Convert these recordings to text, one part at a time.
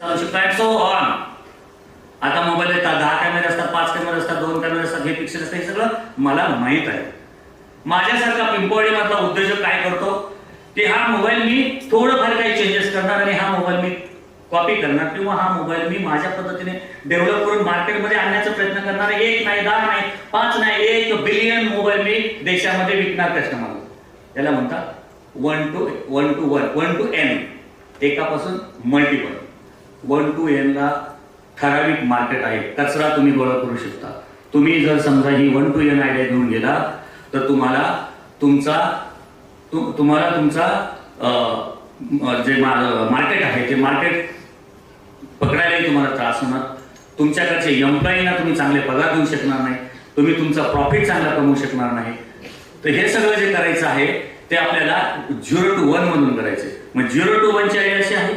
So on आता mobile येतात दहा कॅमेरे असतात पाच कॅमेरे असतात दोन कॅमेरे असतात हे पिक्चर असतात हे सगळं मला माहीत आहे. माझ्यासारखा पिंपवडी मधला उद्योजक काय करतो? की हा मोबाईल मी थोडंफार काही चेंजेस करणार आणि हा मोबाईल मी कॉपी करणार किंवा हा मोबाईल मी माझ्या पद्धतीने डेव्हलप करून मार्केटमध्ये आणण्याचा प्रयत्न करणार. एक नाही दहा नाही पाच नाही एक बिलियन मोबाईल मी देशामध्ये विकणार कस्टमरला त्याला म्हणतात one to one to one one to N एकापासून multiple one to एनला ठराविक मार्केट आहे. कचरा तुम्ही गोळा करू शकता. तुम्ही जर समजा ही वन टू एन आयडिया घेऊन गेला तर तुम्हाला तुमचा तु- तुम्हाला तुमचा जे मार्केट आहे ते मार्केट पकडायलाही तुम्हाला त्रास होणार. तुमच्याकडचे एम्प्लॉईना तुम्ही चांगले पगार देऊ शकणार नाही. तुम्ही तुमचा प्रॉफिट चांगला कमवू शकणार नाही. तर हे सगळं जे करायचं आहे ते आपल्याला झिरो टू वन मधून करायचे मग झिरो टू वनची आयडिया अशी आहे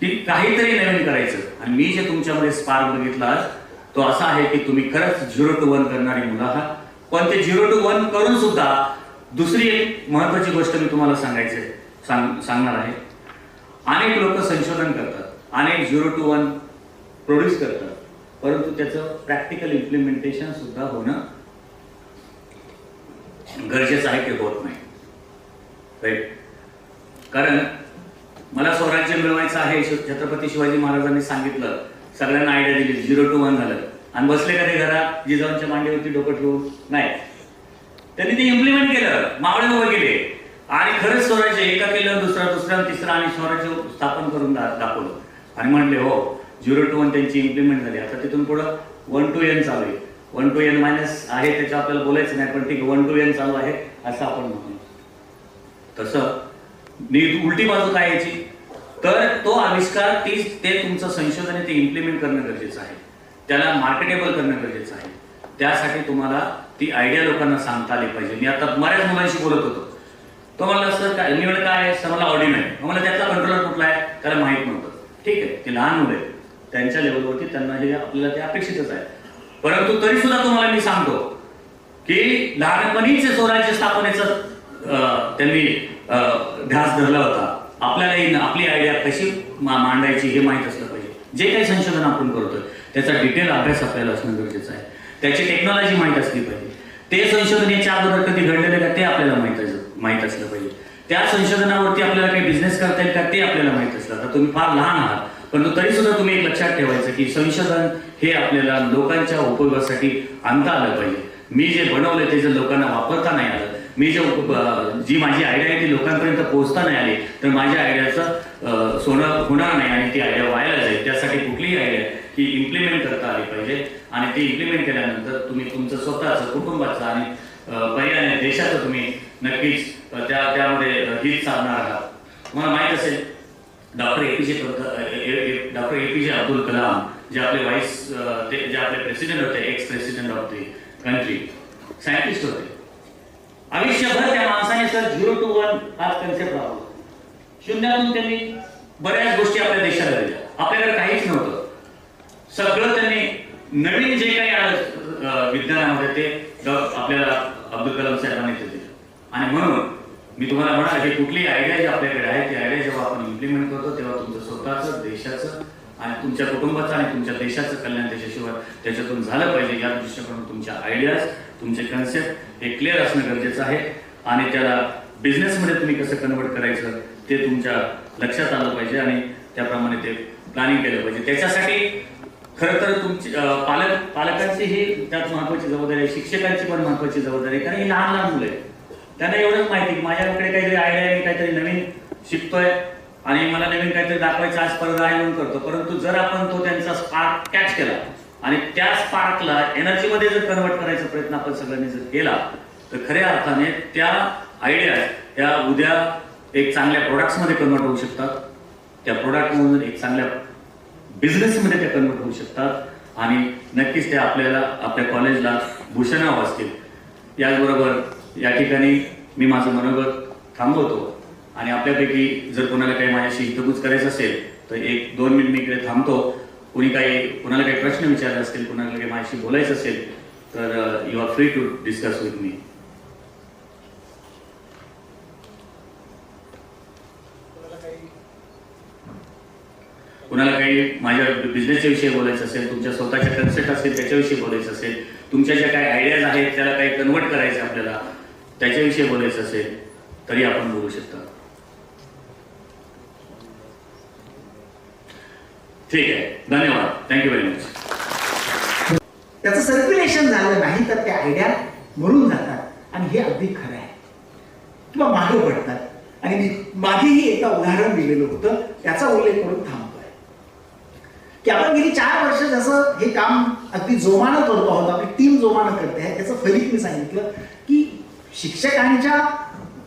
की काहीतरी नवीन करायचं. आणि मी जे तुमच्यामध्ये स्पार्क बघितला आज, तो असा आहे की तुम्ही खरंच झिरो टू वन करणारी मुलं आहात. पण ते झिरो टू वन करून सुद्धा दुसरी एक महत्वाची गोष्ट मी तुम्हाला सांगायचे सांग सांगणार आहे. अनेक लोक संशोधन करतात. अनेक झिरो टू वन प्रोड्यूस करतात. परंतु त्याचं प्रॅक्टिकल इम्प्लिमेंटेशन सुद्धा होणं गरजेचं आहे ते होत नाही. राईट कारण मला स्वराज्य मिळवायचं आहे छत्रपती शिवाजी महाराजांनी सांगितलं. सगळ्यांना आयडिया दिली. झिरो टू वन झालं. आणि बसले का ते घरात? जिजाऊंच्या मांडीवरती डोकं ठेवून? नाही. त्यांनी ते इम्प्लिमेंट केलं. मावळे उभे केले आणि खरंच स्वराज्य एका केलं दुसरा दुसरा तिसरा आणि स्वराज्य स्थापन करून दाखवलं. आणि म्हणले हो झिरो टू वन त्यांची इम्प्लिमेंट झाली. आता तिथून पुढं वन टू एन चालू आहे. वन टू एन मायनस आहे त्याच्या आपल्याला बोलायचं नाही पण ठीक वन टू एन चालू आहे असं आपण म्हणू. तसं उलटी बाजू काय याची तर तो आविष्कार ती ते तुमचं संशोधन आहे ते इम्प्लिमेंट करणं गरजेचं आहे. त्याला मार्केटेबल करणं गरजेचं आहे. त्यासाठी तुम्हाला ती आयडिया लोकांना सांगता आली पाहिजे. मी आता बऱ्याच मुलांशी बोलत होतो. तो म्हणला सर काय निवड काय आहे? सर मला ऑडिओ आहे. मला त्याचा कंट्रोलर कुठला आहे? त्याला माहीत नव्हतं. ठीक आहे. ते लहान मुलं आहेत. त्यांच्या लेवलवरती त्यांना हे आपल्याला ते अपेक्षितच आहे. परंतु तरी सुद्धा तुम्हाला मी सांगतो की लहानपणीच स्वराज्य स्थापनेचं त्यांनी ध्यास धरला होता. आपल्यालाही आपली आयडिया कशी मा- मांडायची हे माहीत असलं पाहिजे. जे काही संशोधन आपण करतोय त्याचा डिटेल अभ्यास आपल्याला असणं गरजेचं आहे. त्याची टेक्नॉलॉजी माहीत असली पाहिजे. ते संशोधन याच्या अगोदर कधी घडलेलं का ते आपल्याला माहीत माहीत असलं पाहिजे. त्या संशोधनावरती आपल्याला काही बिझनेस करता येईल का ते आपल्याला माहीत असलं. आता तुम्ही फार लहान आहात परंतु तरी सुद्धा तुम्ही एक लक्षात ठेवायचं की संशोधन हे आपल्याला लोकांच्या उपयोगासाठी आणता आलं पाहिजे. मी जे बनवलं ते जर लोकांना वापरता नाही आलं मी जे जी माझी आयडिया आहे ती लोकांपर्यंत पोहोचता नाही आली तर माझ्या आयडियाचं सोनं होणार नाही आणि ती आयडिया व्हायला जाईल त्यासाठी कुठलीही आयडिया ती इम्प्लिमेंट करता आली पाहिजे आणि ती इम्प्लिमेंट केल्यानंतर तुम्ही तुमचं स्वतःचं कुटुंबाचं आणि पर्याय देशाचं तुम्ही नक्कीच त्या त्यामध्ये हित साधणार आहात. तुम्हाला माहीत असेल doctor A P J doctor A P J Abdul Kalam जे आपले व्हाईस ते जे आपले प्रेसिडेंट होते ex president of the country scientist होते. आयुष्यभर त्या माणसाने सर झिरो टू वन हा कन्सेप्ट राबवला शून्यातून त्यांनी बऱ्याच गोष्टी आपल्या देशाला दिल्या. आपल्याकडे काहीच नव्हतं. सगळं त्यांनी नवीन जे काही आलं विज्ञानामध्ये ते आपल्याला अब्दुल कलाम साहेबांनी ते दिलं. आणि म्हणून मी तुम्हाला म्हणाल की कुठली आयडिया जी आपल्याकडे आहे ती आयडिया जेव्हा आपण इम्प्लिमेंट करतो तेव्हा तुमचं स्वतःचं देशाचं आणि तुमच्या कुटुंबाचं आणि तुमच्या देशाचं कल्याण त्याच्याशिवाय त्याच्यातून झालं पाहिजे. या दृष्टिकोनातून तुमच्या आयडियाज तुमचे कन्सेप्ट हे क्लिअर असणं गरजेचं आहे. आणि त्याला बिझनेसमध्ये तुम्ही कसं कन्वर्ट करायचं ते तुमच्या लक्षात आलं पाहिजे आणि त्याप्रमाणे ते प्लॅनिंग केलं पाहिजे. त्याच्यासाठी खरं तर तुमची पालक पालकांची ही त्यात महत्वाची जबाबदारी आहे. शिक्षकांची पण महत्वाची जबाबदारी आहे. कारण ही लहान लहान मुलं आहेत. त्यांना एवढंच माहिती की माझ्याकडे काहीतरी आयडिया आहे मी काहीतरी नवीन शिकतोय. आणि मला नवीन काहीतरी दाखवायचं आज स्पर्धा आहे म्हणून करतो. परंतु जर आपण तो त्यांचा स्पार्क कॅच केला आणि त्या स्पार्कला एनर्जीमध्ये जर कन्वर्ट करायचा प्रयत्न आपण सगळ्यांनी जर केला तर खऱ्या अर्थाने त्या आयडिया त्या उद्या एक चांगल्या प्रोडक्ट्समध्ये कन्वर्ट होऊ शकतात. त्या प्रोडक्टमधून एक चांगल्या बिझनेसमध्ये त्या कन्वर्ट होऊ शकतात. आणि नक्कीच ते आपल्याला आपल्या कॉलेजला भूषणावं असतील. याचबरोबर या ठिकाणी मी माझं मनोगत थांबवतो. आणि आपल्यापैकी जर कोणाला काही माझ्याशी हितगुज करायचं असेल तर एक दोन मिनिट मी इकडे थांबतो. कुणी काही कुणाला काही प्रश्न विचारले असतील कुणाला काही माझ्याशी बोलायचं असेल तर you are free to discuss with me कुणाला काही माझ्या बिझनेसच्या विषयी बोलायचं असेल तुमच्या स्वतःच्या कन्सेप्ट असतील त्याच्याविषयी बोलायचं असेल तुमच्या ज्या काही आयडियाज आहेत त्याला काही कन्वर्ट करायचं आपल्याला त्याच्याविषयी बोलायचं असेल तरी आपण बोलू शकता. ठीक आहे. धन्यवाद. थँक्यू व्हेरी मच त्याचं सर्क्युलेशन झालं नाही तर त्या आयडिया मरून जातात. आणि हे अगदी खरं आहे. किंवा मागे पडतात. आणि मी मागेही एका उदाहरण दिलेलं होतं. त्याचा उल्लेख करून थांबतोय. की आपण गेली चार वर्ष जसं हे काम अगदी जोमानं करतो आहोत आपली टीम जोमानं करते आहे त्याचं फलित मी सांगितलं की शिक्षकांच्या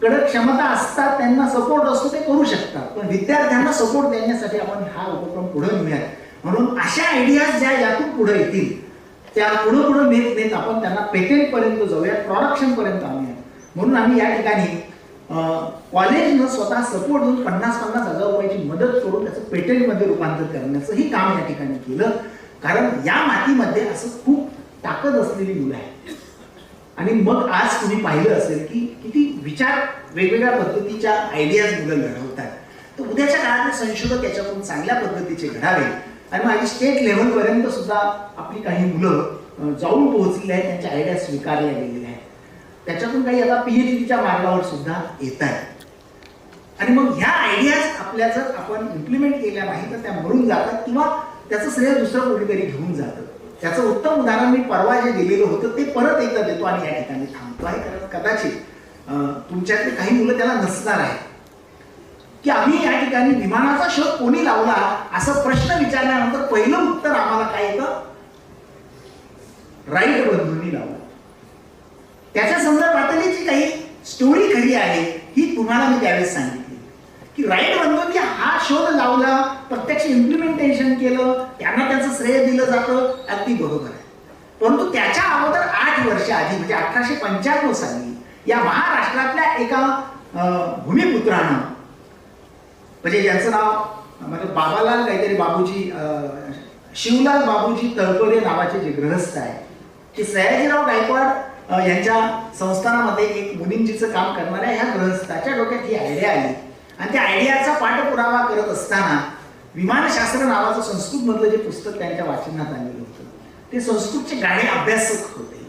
कडे क्षमता असतात त्यांना सपोर्ट असतो ते करू शकतात. पण विद्यार्थ्यांना सपोर्ट देण्यासाठी आपण हा उपक्रम पुढे नेऊयात. म्हणून अशा आयडियाज ज्या यातून पुढे येतील त्या पुढे पुढे नेत नेत आपण त्यांना पेटेंट पर्यंत जाऊया प्रॉडक्शनपर्यंत आणूया म्हणून आम्ही या ठिकाणी कॉलेजनं स्वतः सपोर्ट देऊन पन्नास पन्नास हजार रुपयाची मदत करून त्याचं पेटेंटमध्ये रूपांतर करण्याचंही काम या ठिकाणी केलं. कारण या मातीमध्ये असं खूप ताकद असलेली मुलं आहेत. आणि मग आज तुम्ही पाहिलं असेल की किती विचार वेगवेगळ्या पद्धतीच्या आयडियाज मुलं आहेत तर उद्याच्या काळातले संशोधक याच्यातून चांगल्या पद्धतीचे घडावे. आणि माझी स्टेट लेव्हलपर्यंत सुद्धा आपली काही मुलं जाऊन पोहोचलेली आहेत त्यांच्या आयडिया स्वीकारल्या गेलेल्या आहेत. त्याच्यातून काही आता पीएचडीच्या मार्गावर सुद्धा येत आहेत. आणि मग ह्या आयडियाज आपल्या जर आपण इम्प्लिमेंट केल्या नाही तर त्या मरून जातात किंवा त्याचं श्रेय दुसरं कोणीतरी घेऊन जातं. त्याचं उत्तम उदाहरण मी परवा जे दिलेलं होतं ते परत एकदा देतो आणि या ठिकाणी थांबतो. आहे कारण कदाचित तुमच्यातले काही मुलं त्याला नसणार आहे की आम्ही या ठिकाणी विमानाचा शोध कोणी लावला असा प्रश्न विचारल्यानंतर पहिलं उत्तर आम्हाला काय येतं? राईट बंधूंनी लावला. त्याच्या संदर्भातली जी काही स्टोरी खरी आहे ही तुम्हाला मी त्यावेळेस सांगितली की राईट की हा शोध लावला प्रत्यक्ष इम्प्लिमेंटेशन केलं त्यांना त्याचं श्रेय दिलं जातं अगदी बरोबर आहे. परंतु त्याच्या अगोदर आठ वर्ष आधी म्हणजे अठराशे पंच्याण्णव साली या महाराष्ट्रातल्या एका अं, भूमिपुत्रानं म्हणजे ज्याचं नाव म्हणजे बाबालाल काहीतरी बाबूजी अं, शिवलाल बाबूजी तळपरे नावाचे जे गृहस्थ आहे ते सयाजीराव गायकवाड यांच्या संस्थानामध्ये एक मुलींजीचं काम करणाऱ्या ह्या गृहस्थाच्या डोक्यात ही आयडिया आली. आणि त्या आयडियाचा पाठपुरावा करत असताना विमानशास्त्र नावाचं संस्कृत मधलं जे पुस्तक त्यांच्या वाचनात आलेलं होतं ते संस्कृतचे गाणे अभ्यासक होते.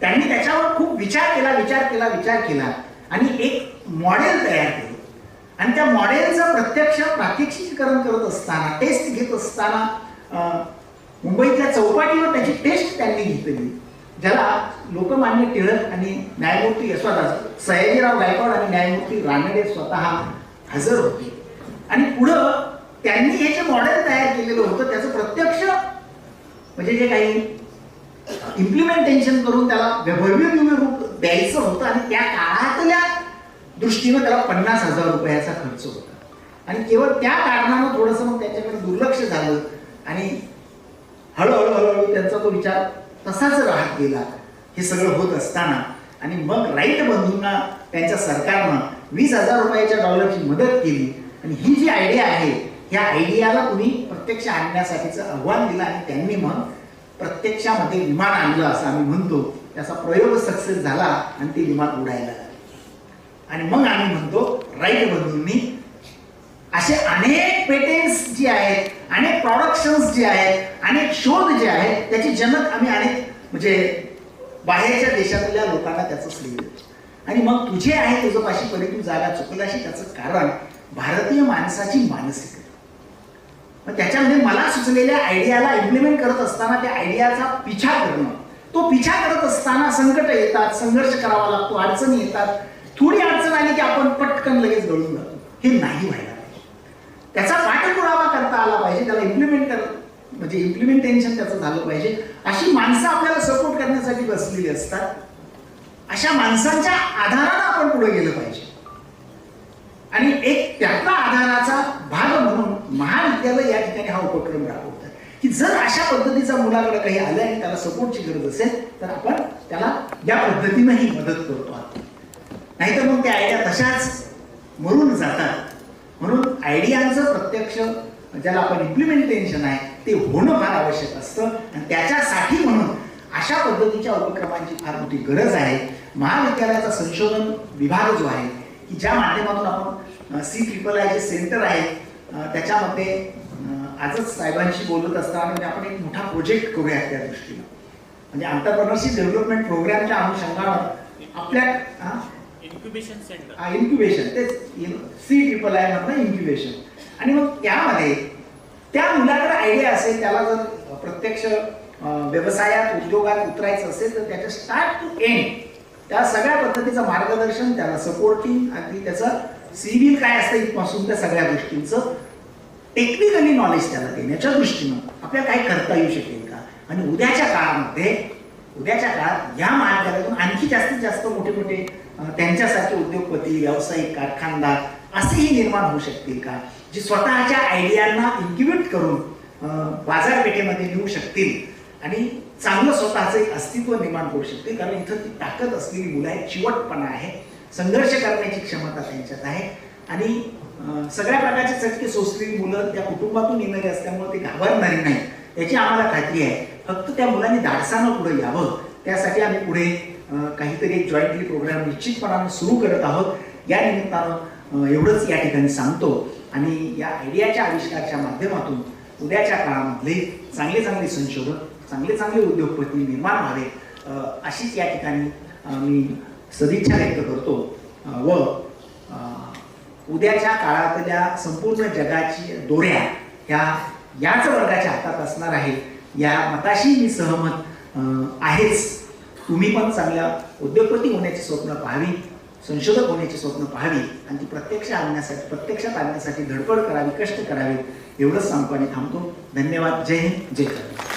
त्यांनी त्याच्यावर खूप विचार केला विचार केला विचार केला आणि एक मॉडेल तयार केलं. आणि त्या मॉडेलचं प्रत्यक्ष प्रात्यक्षिकरण करत असताना टेस्ट घेत असताना मुंबईतल्या चौपाटीवर त्याची टेस्ट त्यांनी घेतली. ज्याला लोकमान्य टिळक आणि न्यायमूर्ती स्वतः सयाजीराव गायकवाड आणि न्यायमूर्ती रानडे स्वतः हजर होते. आणि पुढं त्यांनी हे जे मॉडेल तयार केलेलं होतं त्याचं प्रत्यक्ष म्हणजे जे काही इम्प्लिमेंटेशन करून त्याला भव्य रूप द्यायचं होतं आणि त्या काळातल्या दृष्टीनं त्याला पन्नास हजार रुपयाचा खर्च होता. आणि केवळ त्या कारणानं थोडंसं मग त्याच्याकडे दुर्लक्ष झालं आणि हळूहळू हळूहळू त्यांचा तो विचार तसाच राहत गेला. हे सगळं होत असताना आणि मग राईट बंधूंना त्यांच्या सरकारनं वीस हजार रुपयाच्या डॉलरची मदत केली. आणि ही जी आयडिया आहे ह्या आयडियाला तुम्ही प्रत्यक्ष आणण्यासाठीचं आव्हान दिलं आणि त्यांनी मग प्रत्यक्षामध्ये विमान आणलं असं आम्ही म्हणतो. त्याचा प्रयोग सक्सेस झाला आणि ते विमान उडायला आणि मग आम्ही म्हणतो राईट बंधूंनी असे अनेक पेटेंट्स जे आहेत अनेक प्रॉडक्शन्स जे आहेत अनेक शोध जे आहेत त्याचे जनक आम्ही अनेक म्हणजे बाहेरच्या देशातल्या लोकांना त्याचं आणि मग तुझे आहे तुझं पाशी परी तू जागा चुकलाशी त्याचं कारण भारतीय माणसाची मानसिकता. मग त्याच्यामध्ये मला सुचलेल्या आयडियाला इम्प्लिमेंट करत असताना त्या आयडियाचा पिछा करणं. तो पिछा करत असताना संकट येतात संघर्ष करावा लागतो अडचणी येतात. थोडी अडचण आली की आपण पटकन लगेच गळून जातो. हे नाही व्हायला पाहिजे. त्याचा पाठपुरावा करता आला पाहिजे त्याला इम्प्लिमेंट कर म्हणजे इम्प्लिमेंटेशन त्याचं झालं पाहिजे. अशी माणसं आपल्याला सपोर्ट करण्यासाठी बसलेली असतात. अशा माणसांच्या आधारानं आपण पुढे गेलं पाहिजे. आणि एक त्यातला आधाराचा भाग म्हणून महाविद्यालय या ठिकाणी हा उपक्रम राबवत की जर अशा पद्धतीचा मुलाकडे काही आलं आणि त्याला सपोर्टची गरज असेल तर आपण त्याला या पद्धतीनंही मदत करतो. नाहीतर मग त्या आयडिया तशाच मरून जातात. म्हणून आयडियांचं प्रत्यक्ष ज्याला आपण इम्प्लिमेंटेशन आहे ते होणं फार आवश्यक असतं. आणि त्याच्यासाठी म्हणून अशा पद्धतीच्या उपक्रमांची फार मोठी गरज आहे. महाविद्यालयाचा संशोधन विभाग जो आहे की ज्या माध्यमातून आपण सी ट्रिपल आय जे सेंटर आहे त्याच्यामध्ये आजच साहेबांशी बोलत असताना म्हणजे आपण एक मोठा प्रोजेक्ट करूया त्या दृष्टीनं म्हणजे आंतरप्रनरशिप डेव्हलपमेंट प्रोग्रामच्या अनुषंगानं आपल्या? इन्क्युबेशन सेंटर इन्क्युबेशन तेच सी ट्रिपल आय मधलं इन्क्युबेशन आणि मग त्यामध्ये त्या मुलाकडे आयडिया असेल त्याला जर प्रत्यक्ष व्यवसायात उद्योगात उतरायचं असेल तर त्याच्या स्टार्ट टू एंड त्या सगळ्या पद्धतीचं मार्गदर्शन त्याला सपोर्टिंग आणि त्याचं सिव्हिल काय असतं इथपासून त्या सगळ्या गोष्टींचं टेक्निकली नॉलेज त्याला देण्याच्या दृष्टीनं आपल्याला काय करता येऊ शकेल का? आणि उद्याच्या काळामध्ये उद्याच्या काळात या मार्गातून आणखी जास्तीत जास्त मोठे मोठे त्यांच्यासारखे उद्योगपती व्यावसायिक कारखानदार असेही निर्माण होऊ शकतील का? जे स्वतःच्या आयडियांना इन्क्युबेट करून बाजारपेठेमध्ये घेऊ शकतील. आणि चांगलं स्वतःचं एक अस्तित्व निर्माण करू शकते. कारण इथं ती ताकद असलेली मुलं आहे चिवटपणा आहे संघर्ष करण्याची क्षमता त्यांच्यात आहे. आणि सगळ्या प्रकारचे चटके सोसलेली मुलं त्या कुटुंबातून येणारी असल्यामुळे ते घाबरणारी नाही. याची आम्हाला खात्री आहे. फक्त त्या मुलांनी धाडसानं पुढे यावं. त्यासाठी आम्ही पुढे काहीतरी एक जॉईंटली प्रोग्राम निश्चितपणानं सुरू करत आहोत. या निमित्तानं एवढंच या ठिकाणी सांगतो. आणि या आयडियाच्या आविष्कारच्या माध्यमातून उद्याच्या काळामधले चांगले चांगले संशोधन चांगले चांगले उद्योगपती निर्माण व्हावे अशीच या ठिकाणी मी सदिच्छा व्यक्त करतो. व उद्याच्या काळातल्या संपूर्ण जगाची दोऱ्या ह्या याच वर्गाच्या हातात असणार आहे या मताशी मी सहमत आहेच. तुम्ही पण चांगल्या उद्योगपती होण्याची स्वप्न पाहावी संशोधक होण्याची स्वप्न पाहावी आणि ती प्रत्यक्ष आणण्यासाठी प्रत्यक्षात आणण्यासाठी धडपड करावी कष्ट करावे एवढंच सांगतो आणि थांबतो. धन्यवाद. जय हिंद. जय कर्नाटक